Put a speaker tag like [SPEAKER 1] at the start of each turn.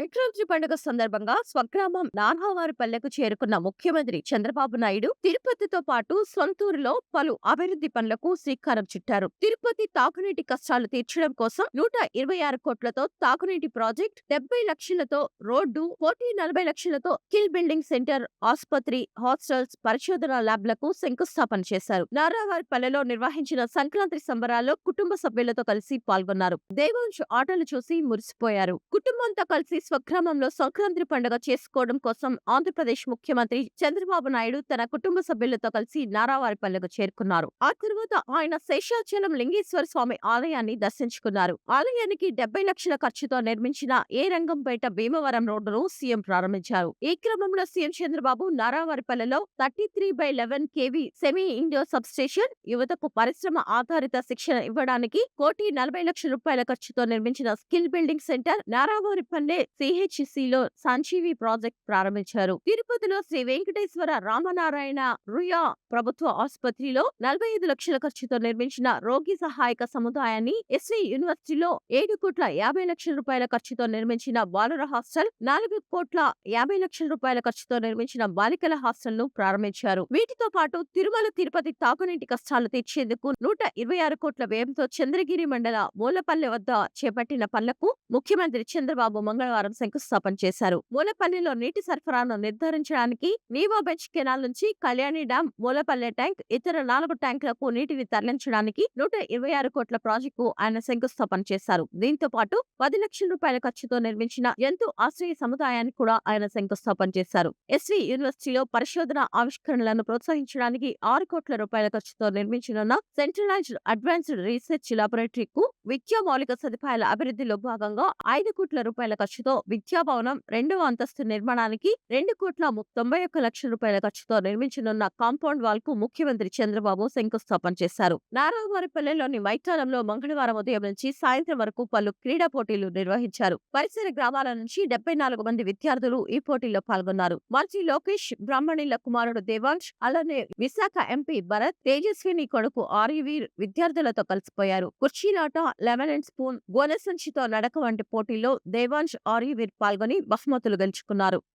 [SPEAKER 1] సంక్రాంతి పండుగ సందర్భంగా స్వగ్రామం నాన్హావారిపల్లెకు చేరుకున్న ముఖ్యమంత్రి చంద్రబాబు నాయుడు తిరుపతితో పాటు సొంతూరులో పలు అభివృద్ధి పనులకు శ్రీకారం చుట్టారు. తిరుపతి తాగునీటి కష్టాలు తీర్చడం కోసం నూట ఇరవై ఆరు కోట్లతో తాగునీటి ప్రాజెక్ట్ డెబ్బై లక్షలతో రోడ్డు కోటి నలభై లక్షలతో కిల్ బిల్డింగ్ సెంటర్ ఆసుపత్రి హాస్టల్స్ పరిశోధన ల్యాబ్లకు శంకుస్థాపన చేశారు. నారావారిపల్లెలో నిర్వహించిన సంక్రాంతి సంబరాల్లో కుటుంబ సభ్యులతో కలిసి పాల్గొన్నారు. దేవాంశ్ ఆటలు చూసి మురిసిపోయారు. కుటుంబంతో కలిసి స్వగ్రామంలో సంక్రాంతి పండుగ చేసుకోవడం కోసం ఆంధ్రప్రదేశ్ ముఖ్యమంత్రి చంద్రబాబు నాయుడు తన కుటుంబ సభ్యులతో కలిసి నారావారిపల్లెకు చేరుకున్నారు. ఆ తర్వాత ఆయన శేషాచలం లింగేశ్వర స్వామి ఆలయాన్ని దర్శించుకున్నారు. ఆలయానికి డెబ్బై లక్షల ఖర్చుతో నిర్మించిన ఏ రంగంపేట భీమవరం రోడ్డును సీఎం ప్రారంభించారు. ఈ క్రమంలో CM Chandrababu నారావారిపల్లెలో thirty three by eleven KV semi indoor sub station యువతకు పరిశ్రమ ఆధారిత శిక్షణ ఇవ్వడానికి కోటి నలభై లక్షల రూపాయల ఖర్చుతో నిర్మించిన స్కిల్ బిల్డింగ్ సెంటర్ నారావారిపల్లె సిహెచ్సిలో సంజీవి ప్రాజెక్ట్ ప్రారంభించారు. తిరుపతిలో శ్రీ వెంకటేశ్వర రామనారాయణ రుయా ప్రభుత్వ ఆసుపత్రిలో నలభై ఐదు లక్షల ఖర్చుతో నిర్మించిన రోగి సహాయక సముదాయాన్ని ఎస్వి యూనివర్సిటీలో ఏడు కోట్ల యాభై లక్షల రూపాయల ఖర్చుతో నిర్మించిన బాలుర హాస్టల్ నాలుగు కోట్ల యాభై లక్షల రూపాయల ఖర్చుతో నిర్మించిన బాలికల హాస్టల్ను ప్రారంభించారు. వీటితో పాటు తిరుమల తిరుపతి తాగునీటి కష్టాలు తీర్చేందుకు నూట ఇరవై ఆరు కోట్ల వ్యయంతో చంద్రగిరి మండల మూలపల్లె వద్ద చేపట్టిన పనులకు ముఖ్యమంత్రి చంద్రబాబు మంగళవారం శంకుస్థాపన చేశారు. మూలపల్లిలో నీటి సరఫరాను నిర్ధారించడానికి నీవో బెంచ్ కెనాల్ నుంచి కళ్యాణి డ్యాం మూలపల్లె ట్యాంక్ ఇతర నాలుగు ట్యాంకులకు నీటిని తరలించడానికి నూట ఇరవై ఆరు కోట్ల ప్రాజెక్టు ఆయన శంకుస్థాపన చేశారు. దీంతో పాటు పది లక్షల రూపాయల ఖర్చుతో నిర్మించిన జంతు ఆశ్రయ సముదాయాన్ని కూడా ఆయన శంకుస్థాపన చేశారు. ఎస్వి యూనివర్సిటీలో పరిశోధన ఆవిష్కరణలను ప్రోత్సహించడానికి ఆరు కోట్ల రూపాయల ఖర్చుతో నిర్మించనున్న సెంట్రలైజ్డ్ అడ్వాన్స్డ్ రీసెర్చ్ లాబొరేటరీకు విద్యా మౌలిక సదుపాయాల అభివృద్ధిలో భాగంగా ఐదు కోట్ల రూపాయల ఖర్చుతో ఖర్చుతో విద్యాభవనం రెండవ అంతస్తు నిర్మాణానికి రెండు కోట్ల తొంభై ఒక్క లక్షల రూపాయల ఖర్చుతో నిర్మించనున్న కాంపౌండ్ వాల్కు ముఖ్యమంత్రి చంద్రబాబు శంకుస్థాపన చేశారు. నారావారిపల్లెలోని మైతానంలో మంగళవారం ఉదయం నుంచి సాయంత్రం వరకు పలు క్రీడా పోటీలు నిర్వహించారు. పరిసర గ్రామాల నుంచి డెబ్బై నాలుగు మంది విద్యార్థులు ఈ పోటీల్లో పాల్గొన్నారు. మాజీ లోకేష్ బ్రాహ్మణిల కుమారుడు దేవాంశ్ అలానే విశాఖ ఎంపీ భరత్ తేజస్విని కొడుకు ఆర్యవీర్ విద్యార్థులతో కలిసిపోయారు. కుర్చీలాట లెమన్ అండ్ స్పూన్ గోనెసంచితో నడక వంటి పోటీల్లో దేవాంశ్ ఆర్యవీర్ పాల్గొని బహుమతులు గెలుచుకున్నారు.